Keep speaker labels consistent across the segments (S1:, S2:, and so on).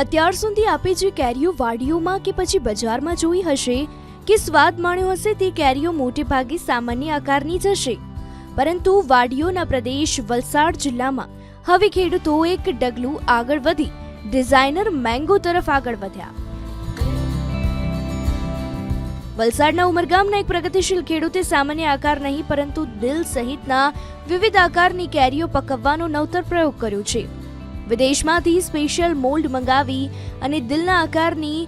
S1: અત્યાર સુધી આપે જે કેરીઓ વાડીઓમાં કે પછી બજારમાં જોઈ હશે, કે સ્વાદ માણ્યો હશે તે કેરીઓ મોટે ભાગે સામાન્ય આકારની જ હશે. પરંતુ વાડીઓના પ્રદેશ વલસાડ જિલ્લામાં હવે ખેડૂતો એક ડગલું આગળ વધી ડિઝાઇનર મેંગો તરફ આગળ વધ્યા. વલસાડના ઉમરગામના એક પ્રગતિશીલ ખેડૂતે સામાન્ય આકાર નહીં પરંતુ દિલ સહિતના વિવિધ આકારની કેરીઓ પકવવાનો નવતર પ્રયોગ કર્યો છે. વિદેશમાંથી સ્પેશિયલ મોલ્ડ મંગાવી અને દિલના આકારની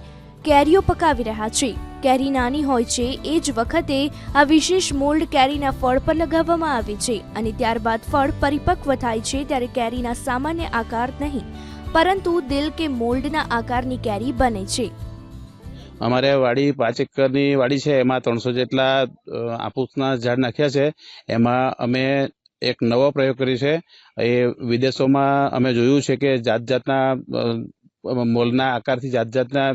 S1: કેરીઓ પકાવી રહ્યા છે. કેરી નાની હોય છે, એ જ વખતે આ વિશેષ મોલ્ડ કેરીના ફળ પર લગાવવામાં આવે છે અને ત્યારબાદ ફળ પરિપક્વ થાય છે ત્યારે કેરીના સામાન્ય આકાર નહીં, પરંતુ દિલ કે મોલ્ડના આકારની કેરી બને છે.
S2: અમારે વાડી પાંચ એકરની વાડી છે, એમાં ત્રણસો જેટલા આપૂસના ઝાડ નાખ્યા છે. એમાં અમે એક નવો પ્રયોગ કર્યો છે. એ વિદેશોમાં અમે જોયું છે કે જાત જાતના મોલના આકારથી જાત જાતના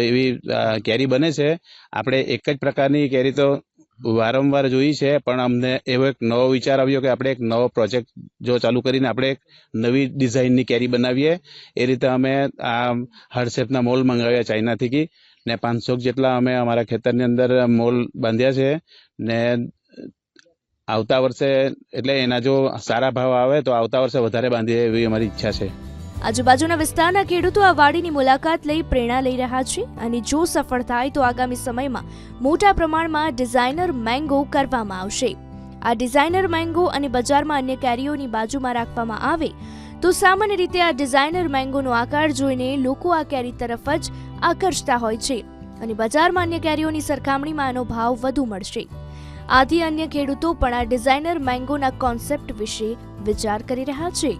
S2: એવી કેરી બને છે. આપણે એક જ પ્રકારની કેરી તો વારંવાર જોઈ છે, પણ અમને એવો એક નવો વિચાર આવ્યો કે આપણે એક નવો પ્રોજેક્ટ જો ચાલુ કરીને આપણે એક નવી ડિઝાઇનની કેરી બનાવીએ. એ રીતે અમે આ હાર્ડ શેપના મોલ મંગાવ્યા ચાઇનાથી ને પાંચસો જેટલા અમે અમારા ખેતરની અંદર મોલ બાંધ્યા છે ને આવતા વર્ષે, એટલે એના જો સારા ભાવ આવે, તો આવતા વર્ષે વધારે બાંધીએ એવી અમારી ઈચ્છા છે.
S1: આજુબાજુના વિસ્તારના ખેડૂતો આ વાડીની મુલાકાત લઈ પ્રેરણા લઈ રહ્યા છે અને જો સફળ થાય, તો આગામી સમયમાં મોટા પ્રમાણમાં ડિઝાઇનર મેંગો કરવામાં આવશે. આ ડિઝાઇનર મેંગો અને બજારમાં અન્ય કેરીઓની બાજુમાં રાખવામાં આવે, તો સામાન્ય રીતે આ ડિઝાઇનર મેંગોનો આકાર જોઈને લોકો આ કેરી તરફ જ આકર્ષતા હોય છે અને બજારમાં અન્ય કેરીઓની સરખામણીમાં આનો ભાવ વધુ મળશે. આથી અન્ય ખેડૂતો પણ આ ડિઝાઇનર મેંગોના કોન્સેપ્ટ વિશે વિચાર કરી રહ્યા છે.